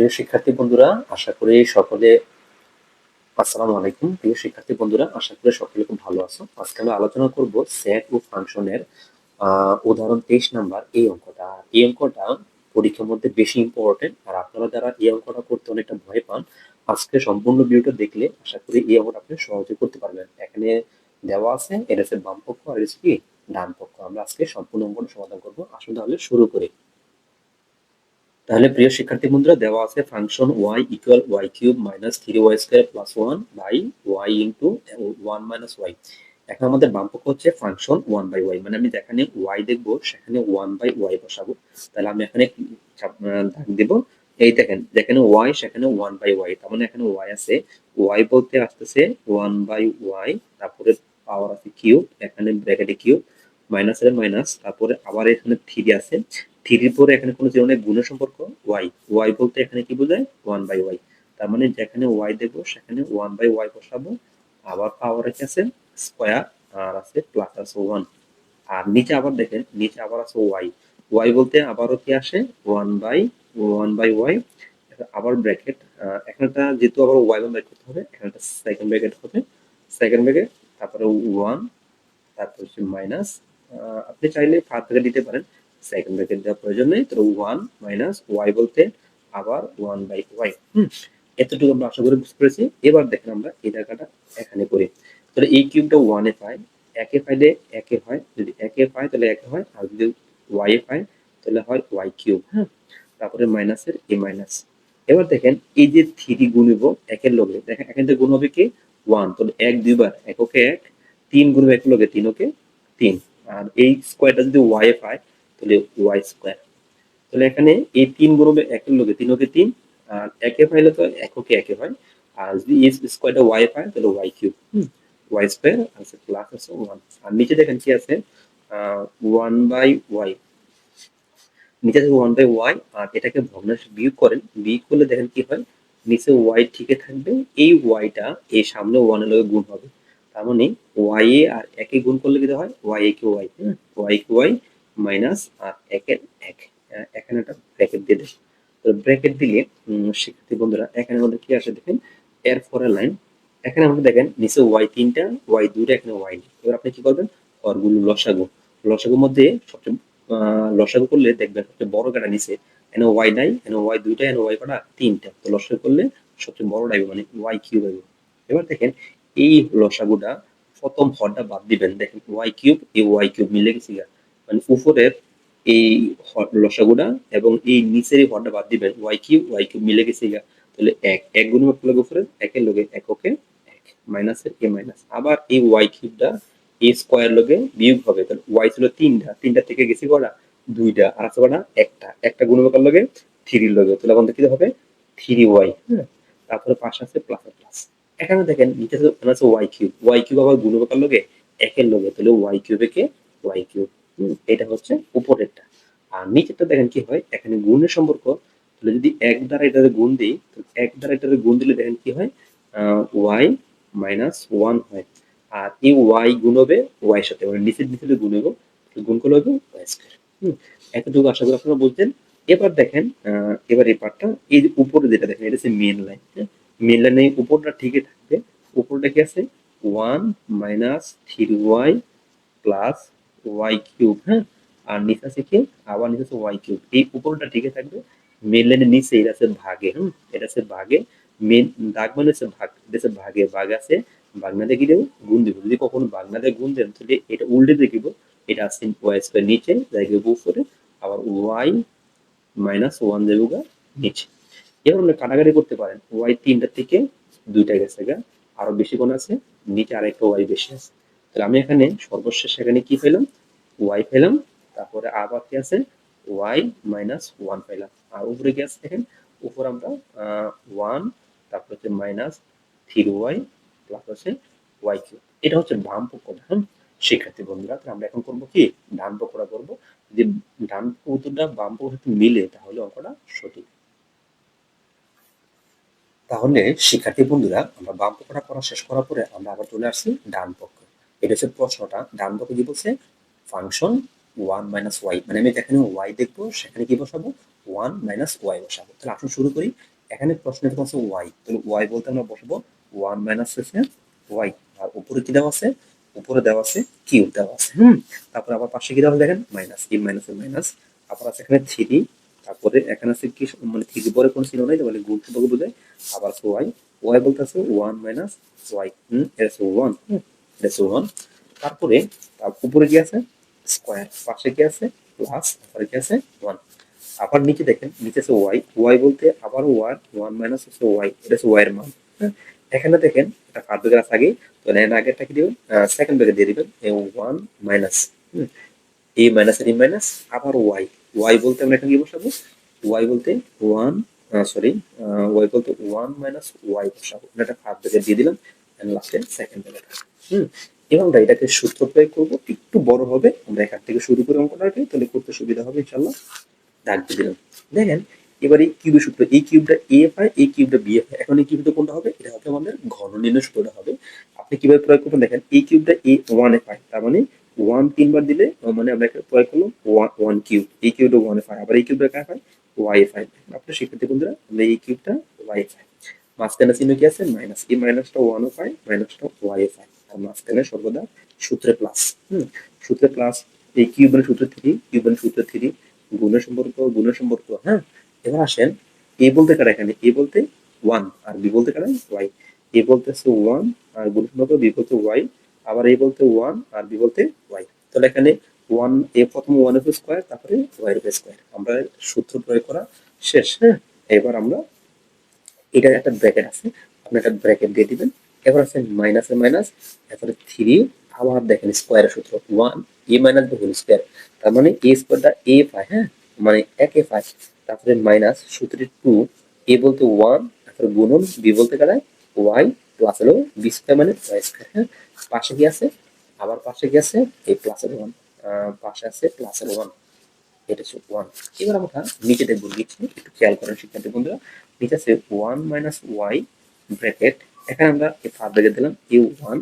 প্রিয় শিক্ষার্থী বন্ধুরা, আশা করি সকলে, আসসালামু আলাইকুম। প্রিয় শিক্ষার্থী বন্ধুরা, আশা করি সকলে খুব ভালো আছো। আজকে আমরা আলোচনা করব সেট ও ফাংশনের উদাহরণ তেইশ নাম্বার, এই অঙ্কটা। এই অঙ্কটা পরীক্ষার মধ্যে বেশি ইম্পর্টেন্ট আর আপনারা যারা এই অঙ্কটা করতে অনেকটা ভয় পান, আজকে সম্পূর্ণ ভিডিওটা দেখলে আশা করি এই অঙ্কটা আপনি সহজে করতে পারবেন। এখানে দেওয়া আছে, এটা হচ্ছে বাম পক্ষ, আর এটা কি? ডান পক্ষ। আমরা আজকে সম্পূর্ণ অঙ্কটা সমাধান করব। আসুন তাহলে শুরু করি। তাহলে প্রিয় শিক্ষার্থী বন্ধুরা, দেওয়া আছে function y equal y cube minus three y square plus one by y into one minus y এখন আমাদের বাম পক্ষ হচ্ছে ফাংশন ওয়ান বাই ওয়াই মানে আমি যেখানে ওয়াই দেখব, সেখানে ওয়ান বাই ওয়াই বসাবো। তাহলে আমি এখানে দাগ দেবো। এই দেখেন, যেখানে ওয়াই সেখানে ওয়ান বাই ওয়াই তার মানে এখানে ওয়াই আছে। ওয়াই বলতে আসতেছে ওয়ান বাই ওয়াই তারপরে পাওয়ার আছে কিউব এখানে ব্র্যাকেটে কিউব মাইনাস এর মাইনাস তারপরে আবার এখানে থ্রি আছে। থ্রির পরে এখানে কোনো জীবনের গুণের সম্পর্ক? ওয়াই ওয়াই বলতে এখানে কি বোঝায়? ওয়ান বাই ওয়াই তার মানে যেখানে ওয়াই দেবো, সেখানে ওয়ান বাই ওয়াই বসাবো। আবার পাওয়ার কি আছে? স্কোয়ার আর আছে প্লাস আছে ওয়ান আর নিচে আবার দেখেন, নিচে আবার আছে ওয়াই ওয়াই বলতে আবারও কি আসে? One by one by y আবার ব্র্যাকেট এখানটা যেহেতু আবার ওয়াই ওয়ান ব্র্যাকেট হবে এখানটা সেকেন্ড ব্র্যাকেট হবে। সেকেন্ড ব্র্যাকেট তারপরে ওয়ান তারপর হচ্ছে মাইনাস আপনি চাইলে ফার থেকে দিতে পারেন। সেকেন্ড ব্র্যাকেট দেওয়ার প্রয়োজন নেই তো ওয়ান মাইনাস ওয়াই বলতে আবার ওয়ান বাই ওয়াই এতটুকু আমরা আশা করি বুঝতে পেরেছি। এবার দেখেন আমরা এই জায়গাটা এখানে করি। তাহলে এই কিউবটা ওয়ানে পাই, একে পাইলে একে হয়, যদি একে পাই তাহলে একে হয়, আর যদি ওয়াই পাই তাহলে হয় ওয়াই কিউব হ্যাঁ তারপরে মাইনাসের এ মাইনাস এবার দেখেন এই যে থ্রি গুণিব একের লগে, দেখেন এখান থেকে গুণ হবে কি? ওয়ান তাহলে এক দুইবার এক ওকে এক, তিন গুণ এক লগে তিন ওকে তিন। আর এই স্কোয়ারটা যদি ওয়াই পায় তাহলে ওয়াই স্কোয়ার তাহলে এখানে এই তিন গুণ হবে একের লগে তিন ওকে তিন, আর একে পাইলে তো এককে একে হয়। আর যদি এই স্কোয়ারটা ওয়াই পায়, তাহলে ওয়াই কিউব ওয়াই স্কোয়ার আছে প্লাস আছে ওয়ান আর নিচে দেখেন কি আছে? ওয়ান বাই ওয়াই নিচে আছে ওয়ান বাই ওয়াই আর এটাকে ভগ্নাংশ বিয়োগ করেন। বিয়োগ করলে দেখেন কি হয়? নিচে ওয়াই ঠিকই থাকবে, এই ওয়াইটা এই সামনে ওয়ানের লগে গুণ হবে। তার মানে ওয়াই এ আর একে গুণ করলে কি হয়? ওয়াই এ কে ওয়াই ওয়াই কে ওয়াই মাইনাস আর একের এক। এখানে একটা ব্র্যাকেট দিয়ে দেয় তো ব্র্যাকেট দিলে শিক্ষার্থী বন্ধুরা, এখানে আমাদের কি আসে দেখেন? এর পরের লাইন এখানে আমাদের দেখেন, নিচে ওয়াই তিনটা ওয়াই দুইটা, এখানে ওয়াই এবার আপনি কি করবেন? অরগুলো লসাগু। লসাগুর মধ্যে সবচেয়ে লসাগু করলে দেখবেন সবচেয়ে বড় কাটা নিচে এনে ওয়াই নাই এনে ওয়াই দুইটা এনে ওয়াই কটা? তিনটা। তো লসাগু করলে সবচেয়ে বড় ডাইবে মানে ওয়াই কিউব হবে। এবার দেখেন, এই লসাগুটা প্রথম হরটা বাদ দিবেন। দেখেন ওয়াই কিউব এই ওয়াই কিউব মিলে গেছে। মানে উপরের এই লসাগুটা এবং এই নিচের এই হরটা বাদ দিবেন ওয়াই কিউব ওয়াই কিউব মিলে গেছে গা। তাহলে এক এক গুণ লগে উপরে একের লগে এককে এক মাইনাসের এ মাইনাস আবার এই ওয়াই কিউবটা এ স্কোয়ার লগে বিয়োগ হবে, তাহলে ওয়াই ছিল তিনটা তিনটা থেকে গেছে কটা? দুইটা, আর আছে কটা? একটা একটা গুণবাকার লগে থ্রির লগে, তাহলে আমাদের কি হবে থ্রি ওয়াই হ্যাঁ তারপরে পাশ আছে প্লাস প্লাস এখানে দেখেন, নিচে আছে ওয়াই কিউব ওয়াই কিউব আবার গুণবাকার লগে একের লগে, তাহলে ওয়াই কিউবে কে ওয়াই কিউব এটা হচ্ছে উপরেরটা। আর নিচেরটা দেখেন কি হয়, এখানে গুণের সম্পর্ক। তাহলে যদি এক দ্বারা এটাতে গুণ দিই এক দ্বারা এটাতে গুণ দিলে দেখেন কি হয় ওয়াই মাইনাস ওয়ান হয়। আর এই ওয়াই গুণ হবে ওয়াই সাথে মানে নিচের নিচে গুণ হবে গুণ করলে হবে ওয়াই স্কোয়ার হুম, এতটুকু আশা করি আপনারা বুঝছেন এবার দেখেন এবার এই পার্টটা, এই উপরে যেটা দেখেন, এটা হচ্ছে মেন লাইন মেন লাইনে উপরটা ঠিকই থাকবে। উপরটা কি আছে? One minus three y plus y cube হ্যাঁ? আর নিচে আছে কি? আবার নিচে আছে ওয়াই কিউব এই উপরটা ঠিকই থাকবে মেন লাইনের নিচে এটা আছে ভাগে, হুম? এটা আছে ভাগে মেন দাগ মানে হচ্ছে ভাগ, এটা আছে ভাগে, ভাগ আছে, বাগনা দিয়ে কি দেবো? গুণ দিব। যদি কখনো বাগনা দিয়ে গুণ দেন, তাহলে এটা উল্টে দেখিব, এটা আছে ওয়াই স্কোয়ার নিচে জায়গা উপরে, আবার ওয়াই মাইনাস ওয়ান দেবো গা নিচে। এবার আপনি কাটাকাটি করতে পারেন ওয়াই তিনটা থেকে দুইটা গেছে গা, আরও বেশি কোন আছে, নিচে আরেকটা ওয়াই বেশি আছে। তাহলে আমি এখানে সর্বশেষ এখানে কি পেলাম? ওয়াই পেলাম, তারপরে আবার কি আছে? ওয়াই মাইনাস ওয়ান পেলাম। আর উপরে আছে দেখেন? উপর আমরা ওয়ান তারপর হচ্ছে মাইনাস থ্রি ওয়াই প্লাস হচ্ছে ওয়াই কিউ এটা হচ্ছে বাম পক্ষটা হ্যাঁ শিক্ষার্থী বন্ধুরা, তাহলে আমরা এখন করব কি? ডান পক্ষটা করব। যদি ডান উত্তরটা বাম পক্ষ মিলে, তাহলে অঙ্কটা সঠিক। তাহলে শিক্ষার্থী বন্ধুরা, আমরা বাম পক্ষটা করা শেষ করার পরে আমরা আবার চলে আসছি ডান পক্ষ। এটা হচ্ছে প্রশ্নটা। ডান পক্ষ কি বলছে? ফাংশন ওয়ান মাইনাস ওয়াই মানে আমি যেখানে ওয়াই দেখব, সেখানে কি বসাবো? ওয়ান মাইনাস ওয়াই বসাবো। তাহলে আসুন শুরু করি। এখানে প্রশ্ন দেওয়া আছে ওয়াই তাহলে ওয়াই বলতে আমরা বসবো ওয়ান মাইনাস হচ্ছে ওয়াই আর উপরে কি দেওয়া আছে? উপরে দেওয়া আছে কিউ দেওয়া আছে। হুম? তারপর আবার পাশে কি দেওয়া দেখেন? মাইনাস এই মাইনাস মাইনাস আবার আছে এখানে থ্রি তারপরে এখানে আছে কি মানে থ্রি পরে কোনো চিহ্ন নাই, তাহলে গুণ সম্পর্ক বোঝায়। আবার আছে ওয়াই ওয়াই বলতে আছে ওয়ান মাইনাস ওয়াই হুম? এটা আছে ওয়ান এটা আছে ওয়ান তারপরে, তার উপরে কি আছে? স্কোয়ার পাশে কি আছে? প্লাস তারপরে কি আছে? ওয়ান আবার নিচে দেখেন, নিচে আছে ওয়াই ওয়াই বলতে আবার ওয়ান ওয়ান মাইনাস হচ্ছে ওয়াই এটা হচ্ছে ওয়াই এর মান। হ্যাঁ? এখানে দেখেন, এটা কার ব্যাগের আছে তো এর আগেরটা কি দিবেন? সেকেন্ড ব্যাগে দিয়ে দিবেন ওয়ান মাইনাস এ মাইনাস এর মাইনাস আবার ওয়াই ওয়াই বলতে আমরা এখানে কি বসাবো? ওয়াই বলতে ওয়ান সরি ওয়াই বলতে ওয়ান মাইনাস ওয়াই বসাবো। এটা ফার্স্ট ব্যাগে দিয়ে দিলাম লাস্টে সেকেন্ড ব্যাগে হুম? এবং আমরা এটাকে সূত্র প্রয়োগ করব। একটু বড় হবে, আমরা এখান থেকে শুরু করে অঙ্কটাকে তাহলে করতে সুবিধা হবে ইনশাল্লাহ দাগ দিয়ে দিলাম দেখেন, এবার এই কিউবের সূত্র, এই কিউবটা এ হয়, এই কিউবটা বি হয়। এখন এই কিউবটা কোনটা হবে? এটা হবে আমাদের ঘন নির্ণয় সূত্রটা হবে। আপনি কীভাবে প্রয়োগ করবেন? দেখেন, এই কিউবটা এ ওয়ানে পায় তার মানে ওয়ান তিনবার দিলে মানে আমরা এখানে প্রয়োগ করলাম ওয়ান কিউব এই কিউবটা ওয়ানে পায় আবার এই কিউবটা কার পায় ওয়াই ফাইভ আপনার শিক্ষার্থী বন্ধুরা, আমরা এই কিউবটা ওয়াই ফাইভ মাঝখানে চিহ্ন কি আছে? মাইনাস এই মাইনাসটা ওয়ানও পায় মাইনাসটা ওয়াই ফাইভ আর মাঝখানে সর্বদা সূত্রে প্লাস হুম? সূত্রে প্লাস এই কিউবের সূত্র থ্রি কিউবের সূত্র থ্রি গুণের সম্পর্ক গুণের সম্পর্ক হ্যাঁ? এবার আসেন এ বলতে কারা এখানে? এ বলতে ওয়ান আর বি বলতে কারা? ওয়াই এ বলতেছে ওয়ান আর গুণ সম্পর্ক বি বলতে ওয়াই আবার এ বলতে ওয়ান আর বি বলতে ওয়াই তাহলে এখানে ওয়ান এ প্রথম ওয়ানের স্কোয়ার তারপরে ওয়াই এর স্কোয়ার আমরা সূত্র প্রয়োগ করা শেষ হ্যাঁ? এবার আমরা, এটা একটা ব্র্যাকেট আছে, আপনি একটা ব্র্যাকেট দিয়ে দিবেন। এবার আছে মাইনাসে মাইনাস তারপরে থ্রি আবার দেখেন স্কোয়ারের সূত্র one A minus B whole square তার মানে এ স্কোয়ারটা এ পায় হ্যাঁ? মানে এক এ পায় তারপরে মাইনাস সূত্রে টু এ বলতে ওয়ান তারপরে গুণন বি বলতে গেলে ওয়াই প্লাস হলো বি স্কোয়ার মানে ওয়াই স্কোয়ার হ্যাঁ? পাশে কি আছে? আবার পাশে কি আছে? এই প্লাসের ওয়ান পাশে আছে প্লাসের ওয়ান এটা হচ্ছে ওয়ান এবার আমরা নিচে দেখব, নিচে একটু খেয়াল করেন শিক্ষার্থী বন্ধুরা, নিচে আছে ওয়ান মাইনাস ওয়াই ব্র্যাকেট এখানে আমরা ফার ব্র্যাকেট দিলাম এ ওয়ান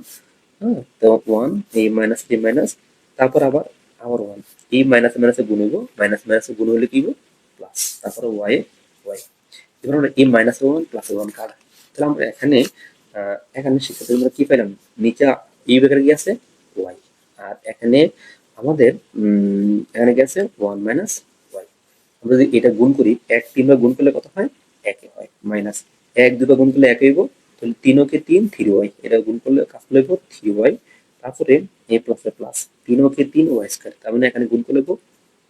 হ্যাঁ তো ওয়ান এই মাইনাস এ মাইনাস তারপর আবার আবার ওয়ান এই মাইনাস মাইনাসে গুণ হইব মাইনাস মাইনাসে গুণ হলে কি প্লাস তারপরে ওয়াই ওয়াই এবার আমরা এই মাইনাস ওয়ান প্লাস ওয়ান কাটা, তাহলে আমরা এখানে এখানে শিক্ষার্থী আমরা কি পেলাম? নিচে এই ব্র্যাকেট কি আছে? ওয়াই আর এখানে আমাদের এখানে আছে? ওয়ান মাইনাস ওয়াই আমরা যদি এটা গুণ করি, এক তিনবার গুণ করলে কত হয়? একে হয় মাইনাস এক দুবার গুণ করলে এক হইব তাহলে তিনকে তিন, থ্রি ওয়াই। এটা গুণ করলে কাজ হইব থ্রি ওয়াই, তারপরে এ প্লাস এ প্লাস তিনকে তিন, ওয়াই স্কোয়ার তার মানে এখানে গুণ করলে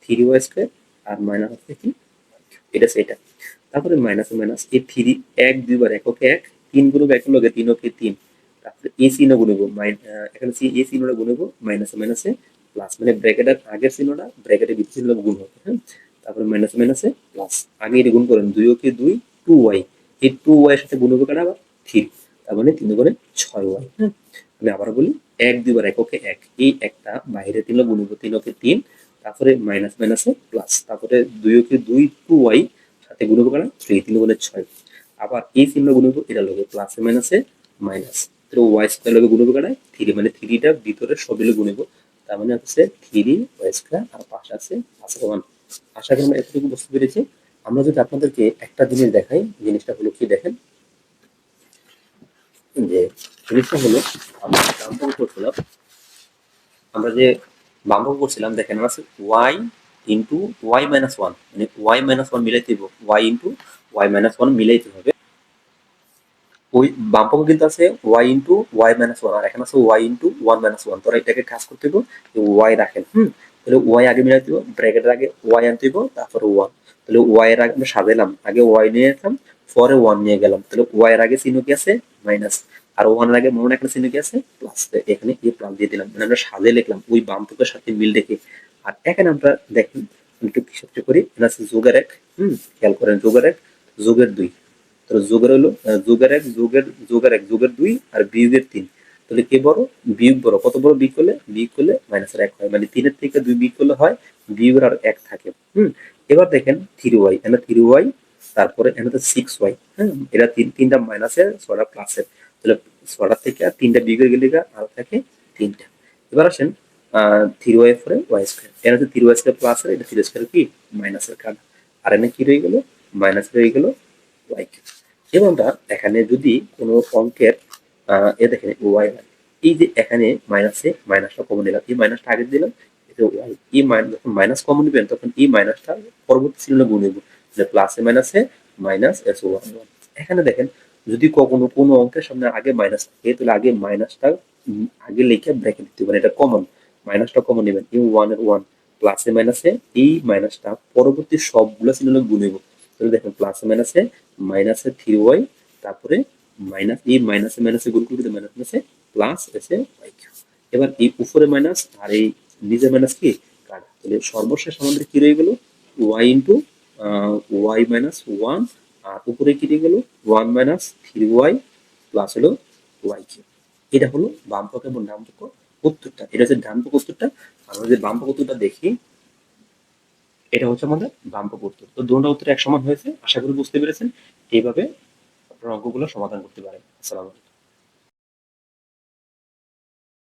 থ্রি ওয়াই স্কোয়ার আর মাইনাস আছে কি? এটা সেটা। তারপরে মাইনাস মাইনাস এই থ্রি, এক দুইবার এককে এক, তিন গুণব এক লগে তিনকে তিন তারপরে এ চিহ্ন গুণব এখানে সি, এ চিহ্নটা গুণব মাইনাসে মাইনাসে প্লাস মানে ব্র্যাকেটের আগের চিহ্নটা ব্র্যাকেটের ভিতর চিহ্ন গুণ হবে হ্যাঁ? তারপরে মাইনাসে মাইনাসে প্লাস আগে এটা গুণ করেন দুই ওকে দুই টু ওয়াই এই টু ওয়াই এর সাথে গুণ হবে কাটা আবার? থ্রি তার মানে তিন করে ছয় ওয়াই। হ্যাঁ আমি আবার বলি, এক দুইবার এককে এক। এই একটা বাইরে তিন গুণ তিন ওকে তিন, তারপরে মাইনাস মাইনাসে প্লাস তারপরে দুই ওকে দুই টু ওয়াই, সাথে গুণ হবে থ্রি তিন গুণে ছয়। আবার এই চিহ্ন গুণ হবে এটা লগে প্লাসে মাইনাসে মাইনাস তো ওয়াই স্কোয়ার লগে গুণ হবে থ্রি মানে থ্রিটা ভিতরে সবিলে গুণ হবে তার মানে হচ্ছে থ্রি ওয়াই স্কোয়ার আর পাশে আছে পাশে ওয়ান আশা করি আমরা এতটুকু বুঝতে পেরেছি। আমরা যদি আপনাদেরকে একটা জিনিস দেখাই, জিনিসটা হলো কি দেখেন? যে জিনিসটা হলো, আমরা বাম্পক করছিলাম, আমরা যে বাম্পক করছিলাম, দেখেন আছে y into y minus one মানে ওয়াই মাইনাস ওয়ান মিলাইতে হবে y into y minus one মিলাইতে হবে। ওই বামপক্ষ কিন্তু আছে y into y minus one আর এখানে আছে y into one minus one তোরা এটাকে কাজ করতে হবে ওয়াই রাখেন, হুম? তাহলে ওয়াই আগে মিলাইতে হবে ব্র্যাকেটের আগে ওয়াই আনতে হবে তারপরে ওয়ান তাহলে ওয়াই এর আগে আমরা সাজাইলাম, আগে ওয়াই নিয়ে আসলাম পরে ওয়ান নিয়ে গেলাম। তাহলে ওয়াই এর আগে চিহ্ন কি আছে? মাইনাস আর ওয়ানের আগে মনে একটা চিহ্ন কি আছে? প্লাস এখানে এই প্লাস দিয়ে দিলাম। মানে আমরা সাজিয়ে লিখলাম, ওই বামপক্ষের সাথে মিল রেখে। আর এখানে আমরা দেখেন একটু সবচেয়ে করি। এটা আছে যোগের এক, হুম, খেয়াল করেন, যোগের এক, যোগের দুই। তাহলে যোগের হলো যোগের এক, যোগের যোগের এক, যোগের দুই আর বিয়োগের তিন। তাহলে কে বড়? বিয়োগ বড়। কত বড় বিয়োগ করলে? বিয়োগ করলে মাইনাসের এক হয়। মানে তিনের থেকে দুই বিয়োগ করলে হয়, বিয়োগের আর এক থাকে। হুম, এবার দেখেন থ্রি ওয়াই এখানে থ্রি ওয়াই তারপরে সিক্স ওয়াই হ্যাঁ? এটা তিন, তিনটা মাইনাসের ছটা প্লাসের তাহলে ছটা থেকে আর তিনটা বিয়োগের গেলে আর থাকে তিনটা। এবার আসেন থ্রি ওয়াই পরে ওয়াই স্কোয়ার হচ্ছে থ্রি ওয়াই স্কোয়ার প্লাসের এটা থ্রি স্কোয়ার কি? মাইনাসের আর এখানে কি রয়ে গেল? মাইনাস রয়ে গেল ওয়াই এখানে যদি কোনো অঙ্কের এ দেখেন ওয়াই এই যে এখানে মাইনাসে মাইনাসটা কমন নিলাম। এই মাইনাসটা আগে দিলাম এটা ওয়াই এই মাইনাস যখন মাইনাস কমন নেবেন, তখন এই মাইনাসটা পরবর্তী সিলিন্ডার গুণ যে প্লাসে মাইনাসে মাইনাস এস ওয়ান এখানে দেখেন, যদি কখনো কোনো অঙ্কের সামনে আগে মাইনাস থাকে, তাহলে আগে মাইনাসটা আগে লিখে ব্র্যাকেট দিতে পারেন এটা কমন মাইনাসটা কমন নেবেন। এই ওয়ানের ওয়ান প্লাসে মাইনাসে এই মাইনাসটা পরবর্তী সবগুলো সিলিন্ডার গুণ নেব তাহলে দেখেন প্লাসে মাইনাসে মাইনাসে থ্রি ওয়াই তারপরে মাইনাস এই মাইনাসে মাইনাসে গুণ করতে মাইনাস মাইনাসে প্লাস এসে ওয়াই কিউ। এবার এই উপরে মাইনাস আর এই নিচে মাইনাস কি? কাট। তাহলে সর্বশেষ আমাদের কি রয়ে গেল? Y into y minus one আর উপরে কি রয়ে গেল? One minus three y plus হলো ওয়াই কিউ এটা হলো বাম পক্ষ এবং ডান পক্ষ উত্তরটা। এটা হচ্ছে ডান পক্ষ উত্তরটা। আমরা যদি বাম পক্ষ উত্তরটা দেখি, এটা হচ্ছে আমাদের বাম পক্ষ উত্তর। তো দুটো উত্তর এক সমান হয়েছে, আশা করি বুঝতে পেরেছেন। এইভাবে আপনার অঙ্কগুলো সমাধান করতে পারেন আসসালামু আলাইকুম।